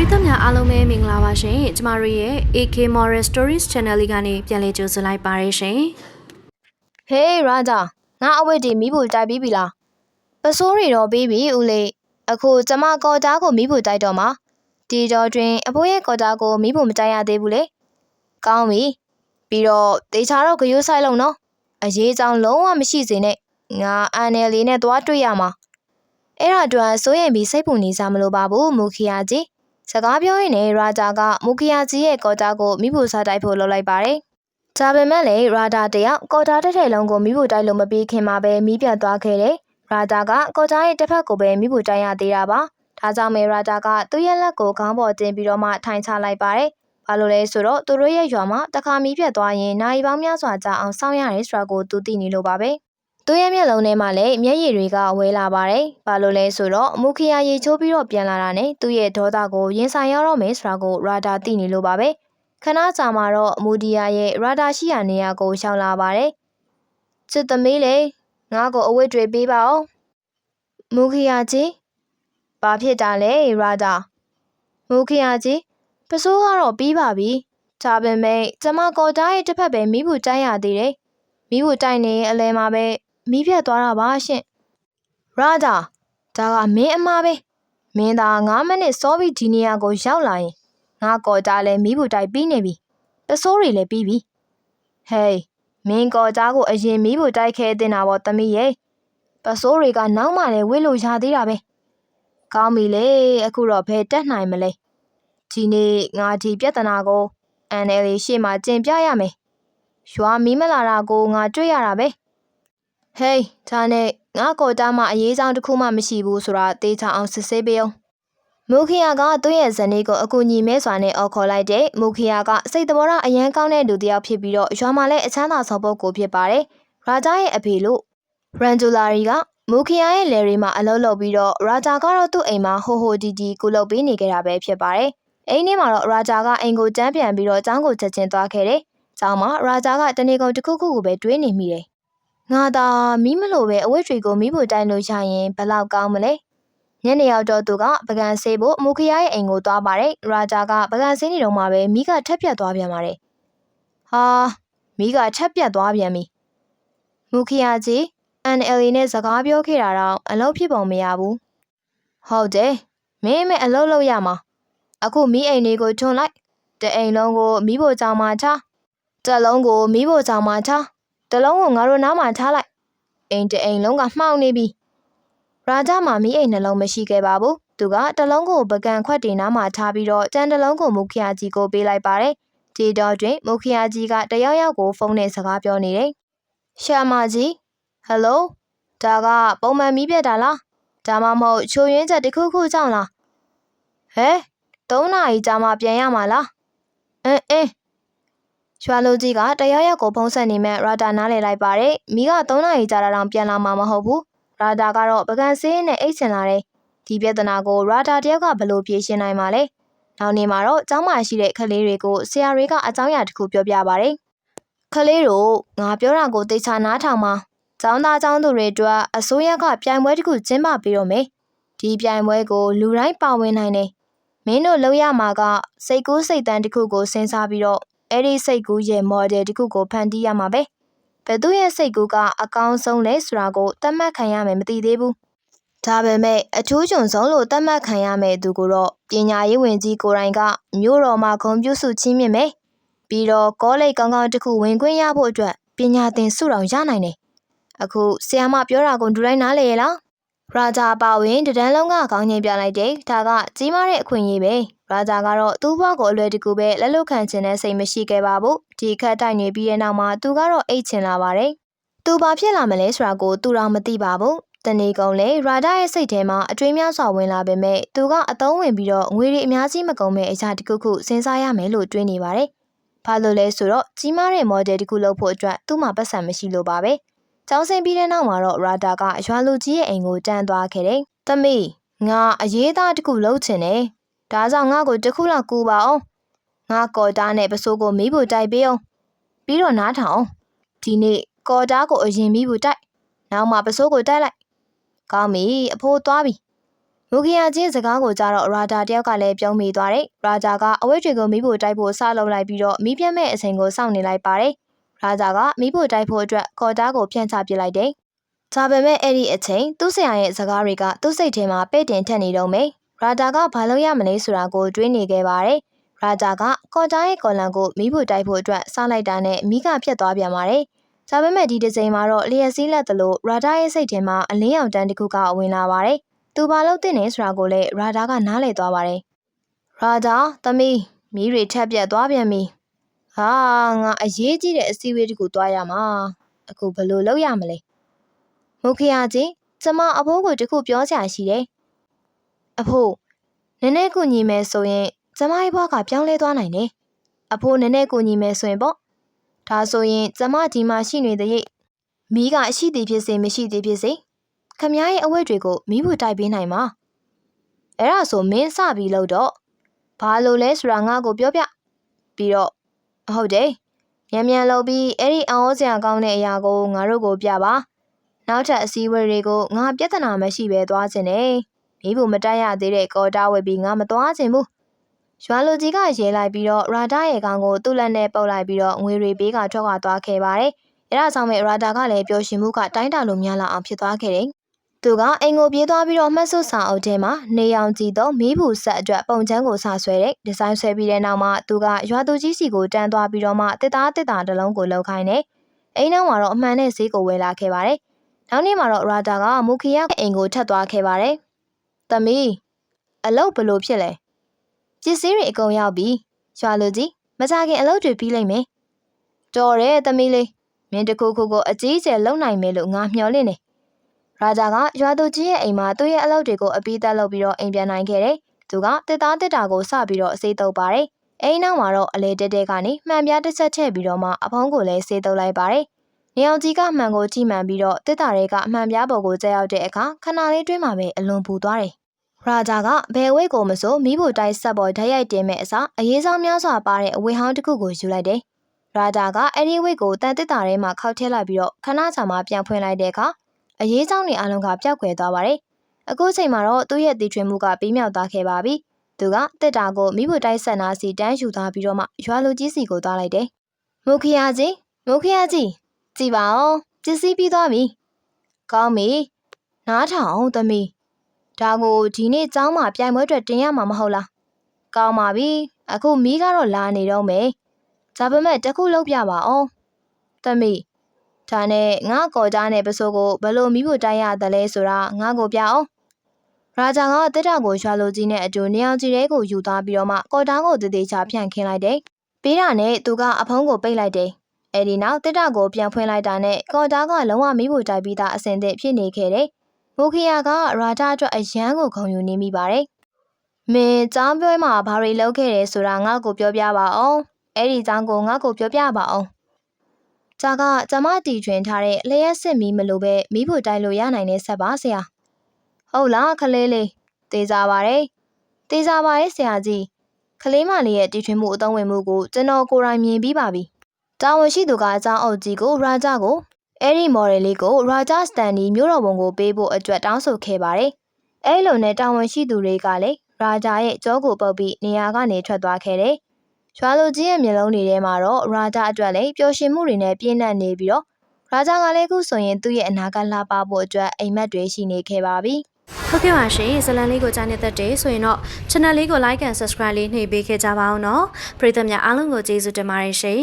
ရိသတ်များအားလုံးပဲမင်္ဂလာပါရှင်ကျမတို့ရဲ့ AK Moral Stories Channel လေးကနေပြန်လည်ကြိုဆိုလိုက်ပါရရှင်ဟေးရာဂျာငါအဝတ်တွေမိဖို့တိုက်ပြီးပြီလားပစိုးတွေတော့ပြီးပြီဦးလေးအခုကျမကော်တာကိုမိဖို့တိုက်တော့မှာဒီတော့တွင်အဖိုးရဲ့ကော်တာကိုမိဖို့မတိုက်ရသေးဘူးလေကောင်းပြီပြီးတော့တေချာတော့ဂယိုးဆိုင်လုံးနော်အရေးကြောင်လုံးဝမရှိစေနဲ့ငါအန်နယ်လေးနဲ့သွားတွေ့ရမှာအဲ့ဒါအတွက်စိုးရင်ပြီးစိတ်ပူနေစားမလို့ပါဘူးမူခီယာကြီး စကားပြောရင်းနဲ့ရာဂျာကမူခီယာကြီးရဲ့ကော်တာကိုမိဖို့စားတိုက်ဖို့လုပ်လိုက်ပါတယ်ဒါပေမဲ့လည်းရာဒါတယောက်ကော်တာတစ်ထည်လုံးကိုမိဖို့တိုက်လို့မပြီးခင်မှာပဲမိပြတ်သွားခဲ့တယ်။ရာဒါကကော်တာရဲ့တစ်ဖက်ကိုပဲမိဖို့တိုက်ရသေးတာပါ။ဒါကြောင့်မေရာဒါကသူ့ရဲ့လက်ကိုခေါင်းပေါ်တင်ပြီးတော့မှထိုင်ချလိုက်ပါတယ်။ဘာလို့လဲဆိုတော့သူတို့ရဲ့ရွာမှာတစ်ခါမိပြတ်သွားရင်နိုင်ပေါင်းများစွာကြာအောင်စောင့်ရတယ်ဆိုတာကိုသူသိနေလို့ပါပဲ။ သူ့ရဲ့မျက်လုံးထဲမှာလည်းမျက်ရည်တွေကဝဲလာပါတယ်။ဘာလို့လဲဆိုတော့မူခီယာရေချိုးပြီးတော့ပြန်လာတာနဲ့သူ့ရဲ့ဒေါသကိုရင်ဆိုင်ရတော့မယ်ဆိုတာကိုရာဒါသိနေလို့ပါပဲ။ခဏကြာမှာတော့မူဒီယာရဲ့ရာဒါရှိရာနေရာကိုရှောင်လာပါတယ်။ချစ်သမီးလေငါ့ကိုအဝတ်တွေပေးပါဦး။မူခီယာကြီးဘာဖြစ်တာလဲရာဒါမူခီယာကြီးပစိုးကတော့ပြီးပါပြီ။ဒါပေမဲ့ကျမကော်တားရဲ့တစ်ဖက်ပဲမိဖို့တိုက်ရသေးတယ်။မိဖို့တိုက်နေရင်အလဲမှာပဲ မိပြတ်သွားတာပါရှင့်။ရာဒါဒါကမင်းအမားပဲ။မင်းသာ9မိနစ်စောပြီးဒီနေရာကိုရောက်လာရင်ငါကော်တာလည်းမိဖို့တိုက်ပြီးနေပြီပစိုးတွေလည်းပြီးပြီဟေးမင်းကော်တာကိုအရင်မိဖို့တိုက်ခဲတင်တာပေါ့သမီးရဲ့ပစိုးတွေကနောက်မှလည်းဝစ်လို့ရသေးတာပဲကောင်းပြီလေအခုတော့ဘယ်တက်နိုင်မလဲဒီနေ့ငါဒီပြဿနာကိုအန်နယ်လေးရှေ့မှာကျင်ပြရမယ်ရွာမီးမလာတာကိုငါတွေ့ရတာပဲ ဟေးဒါနဲ့ငါကော်တာမှအရေးကြောင်းတစ်ခုမှမရှိဘူးဆိုတာသေချာအောင်စစ်ဆေးပေးအောင်မူခီယာကသူ့ရဲ့ဇနီးကိုအကူညီမဲစွာနဲ့အော်ခေါ်လိုက်တဲ့မူခီယာကစိတ်တဘောရအရန်ကောင်းတဲ့လူတစ်ယောက်ဖြစ်ပြီးတော့ရွာမှာလည်းအချမ်းသာဆုံးပုဂ္ဂိုလ်ဖြစ်ပါတယ်။ရာဂျာရဲ့အဖေလို့ရန်ဂျူလာရီကမူခီယာရဲ့လယ်ရီမှာအလုပ်လုပ်ပြီးတော့ရာဂျာကတော့သူ့အိမ်မှာဟိုဟိုဒီဒီကုလုပ်ပေးနေကြတာပဲဖြစ်ပါတယ်။အိမ်ထဲမှာတော့ရာဂျာကအိမ်ကိုတန်းပြန်ပြီးတော့ចောင်းကိုချက်ချင်းသွားခဲ့တယ်။ចောင်းမှာရာဂျာကတနေကုန်တစ်ခုခုကိုပဲတွေးနေမိတယ်။ ငါသာမီးမလို့ပဲအဝတ်တွေကိုမီးဖို့တိုင်လို့ရရင်ဘယ်လောက်ကောင်းမလဲ။ညနေရောက်တော့သူကပကံဆေးဖို့မူခယာရဲ့အိမ်ကိုသွားပါတယ်။ရာဂျာကပကံဆေးနေတော့မှပဲမိကထက်ပြတ်သွားပြန်ပါတယ်။ဟာမိကထက်ပြတ်သွားပြန်ပြီ။မူခယာကြီး NLA နဲ့စကားပြောခဲ့တာတော့အလုပ်ဖြစ်ပုံမရဘူး။ဟုတ်တယ်။မင်းမဲအလုပ်လုပ်ရမှာ။အခုမိအိမ်လေးကိုထွန်လိုက်။တအိမ်လုံးကိုမိဖို့ကြောင်မှချ။တစ်လုံးကိုမိဖို့ကြောင်မှချ။ တစ်လုံးကိုငါတို့နားမှာထားလိုက်။အိမ်တအိမ်လုံးကမှောက်နေပြီ။ရာဂျမှာမိအိမ်နှလုံးမရှိခဲ့ပါဘူး။သူကတလုံးကိုပကံခွက်တင်နားမှာထားပြီးတော့ကြံတလုံးကိုမုခယာကြီးကိုပေးလိုက်ပါတယ်။ဒီတော့တွင်မုခယာကြီးကတယောက်ယောက်ကိုဖုန်းနဲ့စကားပြောနေတယ်။ရှာမကြီးဟယ်လိုဒါကပုံမှန်မီးပြတ်တာလား။ဒါမှမဟုတ်ချိုရင်းချက်တစ်ခုခုကြောင့်လား။ဟဲ၃နာရီကြာမှပြန်ရမှာလား။အင်းအင်း ရွာလူကြီးကတယောက်ယောက်ကိုဖုန်းဆက်နေမဲ့ရာတာနားလည်လိုက်ပါတယ်။မိက၃နာရီကြာတာတောင်ပြန်လာမှာမဟုတ်ဘူး။ရာဒါကတော့ပကံဆေးနဲ့အိတ်ချင်လာတယ်။ဒီပြဿနာကိုရာဒါတယောက်ကဘယ်လိုဖြေရှင်းနိုင်မှာလဲ။နောက်နေ့မှာတော့ကျောင်းမှာရှိတဲ့ကလေးတွေကိုဆရာတွေကအကြောင်းအရာတစ်ခုပြောပြပါတယ်။ကလေးတို့ငါပြောတာကိုသိချာနားထောင်ပါ။ကျောင်းသားကျောင်းသူတွေအတွက်အစိုးရကပြိုင်ပွဲတစ်ခုကျင်းပပေးတော့မယ်။ဒီပြိုင်ပွဲကိုလူတိုင်းပါဝင်နိုင်တယ်။မင်းတို့လုပ်ရမှာကစိတ်ကူးစိတ်တန်းတစ်ခုကိုစဉ်းစားပြီးတော့ အဲ့ဒီစိတ်ကူးရဲ့ model တစ်ခုကိုဖန်တီးရမှာပဲ။ဘယ်သူရဲ့စိတ်ကူးကအကောင်းဆုံးလဲဆိုတာကိုသတ်မှတ်ခံရမယ်မသိသေးဘူး။ဒါပေမဲ့အထူးချွန်ဆုံးလို့သတ်မှတ်ခံရမယ်သူကိုတော့ပညာရေးဝန်ကြီးကိုယ်တိုင်ကမြို့တော်မှာဂုဏ်ပြုစုချီးမြှင့်မယ်။ပြီးတော့ကောလိပ်ကောင်းကောင်းတစ်ခုဝင်ခွင့်ရဖို့အတွက်ပညာသင်ဆုတောင်ရနိုင်တယ်။အခုဆီယာမပြောတာကိုဒူတိုင်းနားလေရလား။ ရာဂျာပါဝင်တဒန်းလုံးကခေါင်းငိမ့်ပြလိုက်တယ်။ဒါကကြီးမားတဲ့အခွင့်အရေးပဲ။ရာဂျာကတော့သူ့ဘဝကိုအလွယ်တကူပဲလက်လွတ်ခံခြင်းနဲ့စိတ်မရှိခဲ့ပါဘူး။ဒီခက်တိုက်နေပြီးတဲ့နောက်မှာသူကတော့အိတ်ချင်လာပါတယ်။သူဘာဖြစ်လာမလဲဆိုတာကိုသူတော့မသိပါဘူး။တနေ့ကုန်လေရာဒါရဲ့စိတ်ထဲမှာအတွေးများစွာဝင်လာပေမဲ့သူကအသုံးဝင်ပြီးတော့ငွေတွေအများကြီးမကုန်မဲ့အရာတစ်ခုခုစဉ်းစားရမယ်လို့တွေးနေပါတယ်။ဘာလို့လဲဆိုတော့ကြီးမားတဲ့ model တစ်ခုလုပ်ဖို့အတွက်သူ့မှာပတ်စံမရှိလို့ပါပဲ။ ကျောင်းဆင်းပြီးတဲ့နောက်မှာတော့ရာဒါကရွာလူကြီးရဲ့အိမ်ကိုတန်းသွားခဲ့တယ်။သမီးငါအရေးသားတစ်ခုလုပ်ချင်တယ်။ဒါကြောင့်ငါ့ကိုတစ်ခုလောက်ကူပါအောင်။ငါကော်တားနဲ့ပစိုးကိုမီးဖို့တိုက်ပေးအောင်။ပြီးတော့နားထောင်။ဒီနေ့ကော်တားကိုအရင်ပြီးဘူးတိုက်နောက်မှပစိုးကိုတိုက်လိုက်ကောင်းပြီအဖိုးသွားပြီမူခီယာချင်းစကားကိုကြားတော့ရာဒါတယောက်ကလည်းပြုံးမိသွားတယ်။ရာဂျာကအဝတ်တွေကိုမိဖို့တိုက်ဖို့စလုပ်လိုက်ပြီးတော့မိပြတ်မဲ့အချိန်ကိုစောင့်နေလိုက်ပါတယ်။ ရာဂျာကမိဖို့တိုက်ဖို့အတွက်ကော်တားကိုဖြန့်ချပစ်လိုက်တယ်။ဒါပေမဲ့အဲ့ဒီအချိန်သူ့ဆရာရဲ့စကားတွေကသူ့စိတ်ထဲမှာပဲ့တင်ထက်နေတော့မယ်။ရာဂျာကဘာလို့ရမလဲဆိုတာကိုတွေးနေခဲ့ပါတယ်။ရာဂျာကကော်တားရဲ့ကော်လန်ကိုမိဖို့တိုက်ဖို့အတွက်စလိုက်တာနဲ့မိကဖြတ်သွားပြန်ပါတယ်။ဒါပေမဲ့ဒီတစ်ချိန်မှာတော့လျက်စည်းလက်သလိုရာဒါရဲ့စိတ်ထဲမှာအလင်းရောင်တန်းတစ်ခုကဝင်လာပါတယ်။သူဘာလို့သိနေဆိုတာကိုလည်းရာဒါကနားလည်သွားပါတယ်။ရာဒါသမီးမီးတွေထက်ပြက်သွားပြန်ပြီ။ ဟာငါအရေးကြီးတဲ့အစည်းအဝေးတစ်ခုသွားရမှာ။အခုဘယ်လိုလုပ်ရမလဲ။မုခရကြီးကျမအဖိုးကိုတခုပြောချင်ရှိတယ်။အဖိုးနည်းနည်းကူညီမယ်ဆိုရင်ကျမရဲ့ဘဝကပြောင်းလဲသွားနိုင်တယ်။အဖိုးနည်းနည်းကူညီမယ်ဆိုရင်ပေါ့။ဒါဆိုရင်ကျမဒီမှာရှိနေတဲ့ရိတ်မီးကအရှိသည်ဖြစ်စေမရှိသည်ဖြစ်စေခမည်းရဲ့အဝတ်တွေကိုမီးဖို့တိုက်ပေးနိုင်မှာအဲ့ဒါဆိုမင်းစပြီးလို့တော့ဘာလို့လဲဆိုတာငါ့ကိုပြောပြပြီးတော့ ဟုတ်တယ်မြန်မြန်လုပ်ပြီးအဲ့ဒီအောင်စရာကောင်းတဲ့အရာကိုငါတို့ကိုပြပါနောက်ထပ်အစည်းအဝေးတွေကိုငါပြဿနာမရှိပဲသွားခြင်းနဲ့မိဖို့မတိုက်ရသေးတဲ့ကော်တာဝယ်ပြီးငါမသွားခြင်းဘူးရွာလူကြီးကရဲလိုက်ပြီးတော့ရာဒါရဲ့ကောင်ကိုသူ့လက်နဲ့ပုတ်လိုက်ပြီးတော့ငွေတွေပေးကထွက်ခွာသွားခဲ့ပါတယ်။အဲဒါကြောင့်မဲ့ရာဒါကလည်းပျော်ရွှင်မှုကတိုင်းတာလို့များလာအောင်ဖြစ်သွားခဲ့တယ်။ သူကအိမ်ကိုပြေးသွားပြီးတော့မှတ်စုစာအုပ်ထဲမှာနေအောင်ကြည့်တော့မီးဘူးဆက်အတွက်ပုံချမ်းကိုစဆွဲတဲ့ဒီဇိုင်းဆွဲပြီးတဲ့နောက်မှာသူကရွာသူကြီးစီကိုတန်းသွားပြီးတော့မှတစ်သားတစ်သားတစ်လုံးကိုလောက်ခိုင်းတယ်။အိမ်နောက်မှာတော့အမှန်နဲ့ဈေးကိုဝယ်လာခဲ့ပါတယ်။နောက်နေ့မှာတော့ရာဒါကမူခီယာအိမ်ကိုထပ်သွားခဲ့ပါတယ်။သမီးအလုပ်ဘလို့ဖြစ်လဲ။ပစ္စည်းတွေအကုန်ရောက်ပြီ။ရွာလူကြီးမကြခင်အလုပ်တွေပြီးလိမ့်မယ်။တော်တယ်သမီးလေးမင်းတခုခုကိုအကြီးအကျယ်လုံနိုင်မယ်လို့ငါမျှော်လင့်နေ။ ရာဂျာကရွာသူကြီးရဲ့အိမ်မှာသူ့ရဲ့အလုပ်တွေကိုအပြီးသက်လုပ်ပြီးတော့အိမ်ပြန်နိုင်ခဲ့တယ်။သူကတစ်သားတစ်တာကိုစပြီးတော့စေးတုပ်ပါတယ်။အိမ်နောက်မှာတော့အလေတဲတဲကနေမှန်ပြားတစ်ချက်ထည့်ပြီးတော့မှအဖုံးကိုလည်းစေးတုပ်လိုက်ပါတယ်။နေအောင်ကြီးကမှန်ကိုကြည့်မှန်ပြီးတော့တစ်တာတွေကအမှန်ပြားပေါ်ကိုကျရောက်တဲ့အခါခဏလေးတွင်းမှာပဲအလွန်ပူသွားတယ်။ရာဂျာကဘယ်ဝိတ်ကိုမဆိုမိဖို့တိုက်ဆက်ပေါ်ဓာတ်ရိုက်တင်မဲ့အစားအရေးဆောင်များစွာပါတဲ့အဝေဟောင်းတစ်ခုကိုယူလိုက်တယ်။ရာဂျာကအဲ့ဒီဝိတ်ကိုတန်တစ်တာထဲမှာခောက်ထည့်လိုက်ပြီးတော့ခဏကြာမှပြန်ဖွင့်လိုက်တဲ့အခါ အရေးဆောင်တွေအလုံးကပျောက်ကွယ်သွားပါတယ်။အခုချိန်မှာတော့သူ့ရဲ့တည်ထွင်မှုကပြီးမြောက်သွားခဲ့ပါပြီ။သူကတစ်တာကိုမိဖို့တိုက်ဆက်နာစီတန်းယူသွားပြီးတော့မှရွာလူကြီးစီကိုသွားလိုက်တယ်။မုခီယာကြီးမုခီယာကြီးကြည်ပါဦးပစ္စည်းပြီးသွားပြီ။ကောင်းပြီ။နားထောင်အောင်သမီးဒါကိုဒီနေ့ကျောင်းမှာပြိုင်ပွဲအတွက်တင်ရမှာမဟုတ်လား။ကောင်းပါပြီ။အခုမီးကတော့လာနေတော့မယ်။ဒါပေမဲ့တစ်ခုလောက်ပြပါအောင်။သမီး ဒါနဲ့ငါကော်ကြားနဲ့ပစိုးကိုဘယ်လိုမိဖို့တိုက်ရသလဲဆိုတာငါကိုပြအောင်။ရာဂျာကတစ်တာကိုရွာလိုကြီးနဲ့အတူနေအောင်ကြီးတဲကိုယူသွားပြီးတော့မှကော်တားကိုတည်တည်ချဖြန့်ခင်းလိုက်တယ်။ပြီးတာနဲ့သူကအဖုံးကိုပိတ်လိုက်တယ်။အဲဒီနောက်တစ်တာကိုပြန်ဖွင့်လိုက်တာနဲ့ကော်တားကလုံးဝမိဖို့တိုက်ပြီးသားအစင်သစ်ဖြစ်နေခဲ့တယ်။မိုခီယာကရာဂျာအတွက်အယမ်းကိုခုံယူနေမိပါတယ်။မင်းចောင်းပွဲမှာဘာတွေလုပ်ခဲ့တယ်ဆိုတာငါ့ကိုပြောပြပါအောင်။အဲ့ဒီចောင်းကိုငါ့ကိုပြောပြပါအောင်။ ကြာကကျမတီထွင်ထားတဲ့လျှက်စစ်မီးမလို့ပဲမီးဖို့တိုက်လို့ရနိုင်တဲ့ဆက်ပါဆရာဟုတ်လားခလေးလေးတေးကြပါတယ်တေးကြပါရဲ့ဆရာကြီးခလေးမလေးရဲ့တီထွင်မှုအသုံးဝင်မှုကိုကျွန်တော်ကိုယ်တိုင်မြင်ပြီးပါပြီတာဝန်ရှိသူကအကြောင်းအုပ်ကြီးကိုရာဂျာကိုအဲ့ဒီမော်ဒယ်လေးကိုရာဂျာစတန်ဒီမျိုးတော်ပုံကိုပေးဖို့အတွက်တောင်းဆိုခဲ့ပါတယ်အဲ့လိုနဲ့တာဝန်ရှိသူတွေကလည်းရာဂျာရဲ့ကြောကိုပုတ်ပြီးနေရာကနေထွက်သွားခဲ့တယ် ရွာလူကြီးရဲ့မျက်လုံးတွေထဲမှာတော့ရာဂျာအတွက်လည်းပျော်ရွှင်မှုတွေနဲ့ပြည့်နှက်နေပြီးတော့ရာဂျာကလည်းအခုဆိုရင်သူ့ရဲ့အနာဂတ်လှပဖို့အတွက်အိမ်မက်တွေရှိနေခဲ့ပါပြီ။ဟုတ်ကဲ့ပါရှင်ဇလန်လေးကိုကြားနေတတ်တယ်ဆိုရင်တော့ channel လေးကို like and subscribe လေးနှိပ်ပေးခဲ့ကြပါအောင်နော်ပရိသတ်များအားလုံးကိုကျေးဇူးတင်ပါတယ်ရှင်